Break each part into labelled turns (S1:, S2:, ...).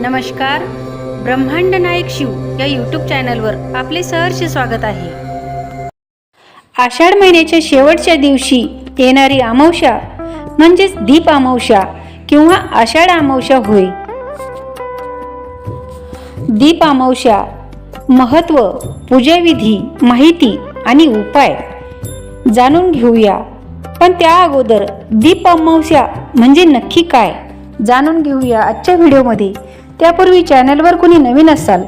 S1: नमस्कार. ब्रह्मांड नायक शिव या यूट्यूब चॅनलवर आपले सहर्ष स्वागत आहे. आषाढ महिन्याच्या शेवटच्या दिवशी येणारी अमावस्या म्हणजेच दीप अमावस्या किंवा आषाढ अमावस्या होय. दीप अमावस्या महत्त्व पूजाविधी माहिती आणि उपाय जाणून घेऊया. पण त्या अगोदर दीप अमावस्या म्हणजे नक्की काय जाणून घेऊया आजच्या व्हिडिओमध्ये. त्यापूर्वी चॅनलवर कोणी नवीन असाल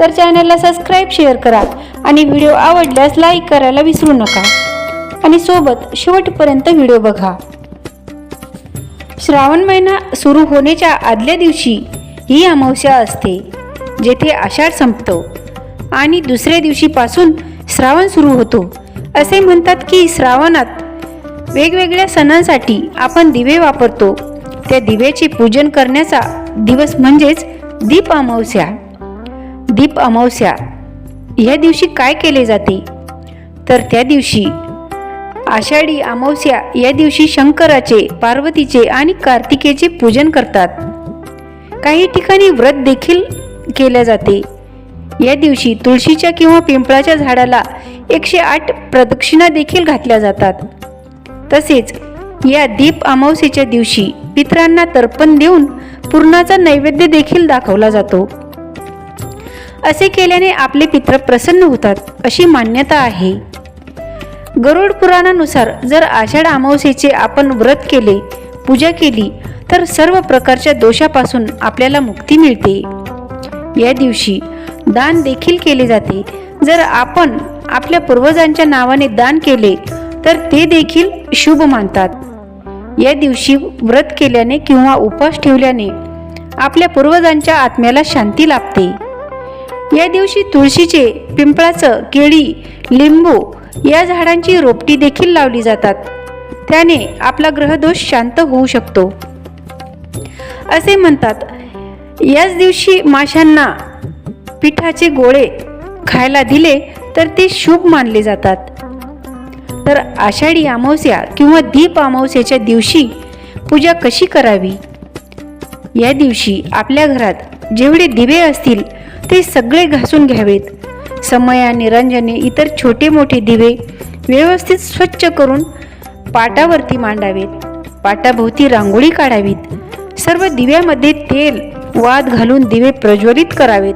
S1: तर चॅनलला सबस्क्राईब शेअर करा आणि व्हिडिओ आवडल्यास लाईक करायला विसरू नका. आणि सोबत शेवटपर्यंत व्हिडिओ बघा. श्रावण महिना सुरू होण्याच्या आदल्या दिवशी ही अमावस्या असते जेथे आषाढ संपतो आणि दुसऱ्या दिवशीपासून श्रावण सुरू होतो. असे म्हणतात की श्रावणात वेगवेगळ्या सणांसाठी आपण दिवे वापरतो. त्या दिव्याचे पूजन करण्याचा दिवस म्हणजेच दीप अमावस्या. दीप अमावस्या या दिवशी काय केले जाते? तर त्या दिवशी आषाढी अमावस्या या दिवशी शंकराचे पार्वतीचे आणि कार्तिकेचे पूजन करतात. काही ठिकाणी व्रत देखील केले जाते. या दिवशी तुळशीच्या किंवा पिंपळाच्या झाडाला एकशे आठ प्रदक्षिणा देखील घातल्या जातात. तसेच या दीप अमावस्येच्या दिवशी पितरांना तर्पण देऊन पूर्णाचा नैवेद्य देखील दाखवला जातो. असे केल्याने आपले पित्र प्रसन्न होतात अशी मान्यता आहे. गरुड पुराणानुसार जर आषाढ अमावस्येचे आपण व्रत केले पूजा केली तर सर्व प्रकारच्या दोषापासून आपल्याला मुक्ती मिळते. या दिवशी दान देखील केले जाते. जर आपण आपल्या पूर्वजांच्या नावाने दान केले तर ते देखील शुभ मानतात. या दिवशी व्रत केल्याने किंवा उपवास ठेवल्याने आपल्या पूर्वजांच्या आत्म्याला शांती लाभते. या दिवशी तुळशीचे पिंपळाचं केळी लिंबू या झाडांची रोपटी देखील लावली जातात. त्याने आपला ग्रहदोष शांत होऊ शकतो. असे म्हणतात याच दिवशी माशांना पिठाचे गोळे खायला दिले तर ते शुभ मानले जातात. तर आषाढी अमावस्या किंवा दीप अमावस्याच्या दिवशी पूजा कशी करावी? या दिवशी आपल्या घरात जेवढे दिवे असतील ते सगळे घासून घ्यावेत. समया निरंजने इतर छोटे मोठे दिवे व्यवस्थित स्वच्छ करून पाटावरती मांडावेत. पाटाभोवती रांगोळी काढावीत. सर्व दिव्यामध्ये तेल वाद घालून दिवे प्रज्वलित करावेत.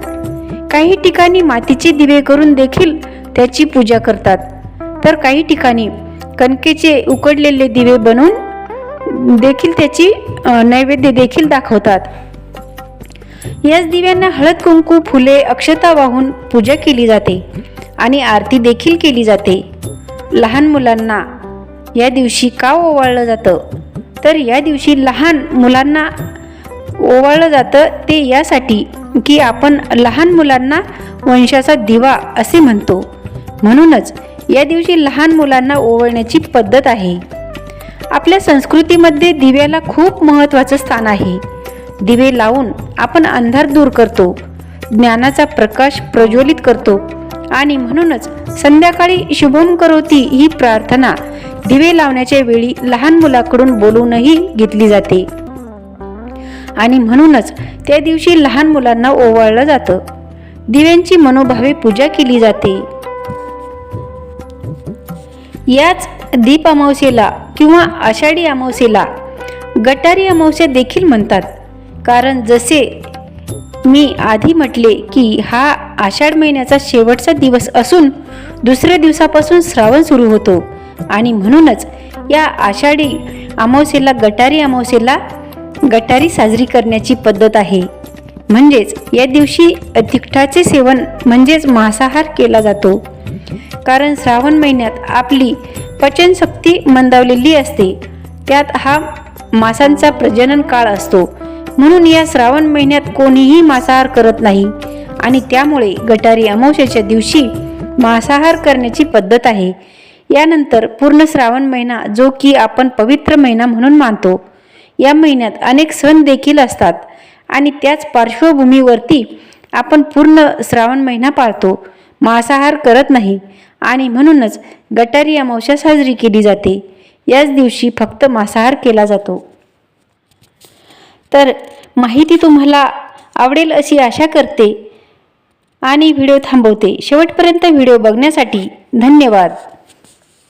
S1: काही ठिकाणी मातीचे दिवे करून देखील त्याची पूजा करतात. तर काही ठिकाणी कणकेचे उकडलेले दिवे बनवून देखील त्याची नैवेद्य देखील दाखवतात. याच दिव्यांना हळद कुंकू फुले अक्षता वाहून पूजा केली जाते आणि आरती देखील केली जाते. लहान मुलांना या दिवशी का ओवाळलं जातं? तर या दिवशी लहान मुलांना ओवाळलं जातं ते यासाठी की आपण लहान मुलांना वंशाचा दिवा असे म्हणतो. म्हणूनच या दिवशी लहान मुलांना ओवळण्याची पद्धत आहे. आपल्या संस्कृतीमध्ये दिव्याला खूप महत्त्वाचं स्थान आहे. दिवे लावून आपण अंधार दूर करतो ज्ञानाचा प्रकाश प्रज्वलित करतो आणि म्हणूनच संध्याकाळी शुभम करोती ही प्रार्थना दिवे लावण्याच्या वेळी लहान मुलाकडून बोलूनही घेतली जाते. आणि म्हणूनच त्या दिवशी लहान मुलांना ओवाळलं जातं. दिव्यांची मनोभावे पूजा केली जाते. याच दीप अमावस्येला किंवा आषाढी अमावस्येला गटारी अमावस्या देखील म्हणतात. कारण जसे मी आधी म्हटले की हा आषाढ महिन्याचा शेवटचा दिवस असून दुसऱ्या दिवसापासून श्रावण सुरू होतो आणि म्हणूनच या आषाढी अमावस्येला गटारी अमावस्येला गटारी साजरी करण्याची पद्धत आहे. म्हणजेच या दिवशी तिखटाचे सेवन म्हणजेच मांसाहार केला जातो. कारण श्रावण महिन्यात आपली पचनशक्ती मंदावलेली असते. त्यात हा मासांचा प्रजनन काळ असतो. म्हणून या श्रावण महिन्यात कोणीही मांसाहार करत नाही. आणि त्यामुळे गटारी अमावस्याच्या दिवशी मांसाहार करण्याची पद्धत आहे. यानंतर पूर्ण श्रावण महिना जो की आपण पवित्र महिना म्हणून मानतो. या महिन्यात अनेक सण देखील असतात. आणि त्याच पार्श्वभूमीवरती आपण पूर्ण श्रावण महिना पाळतो. मांसाहार करत नाही. आणि म्हणूनच गटारी अमावस्या साजरी केली जाते. याच दिवशी फक्त मांसाहार केला जातो. तर माहिती तुम्हाला आवडेल अशी आशा करते. आणि व्हिडिओ थांबवते. शेवटपर्यंत व्हिडिओ बघण्यासाठी धन्यवाद.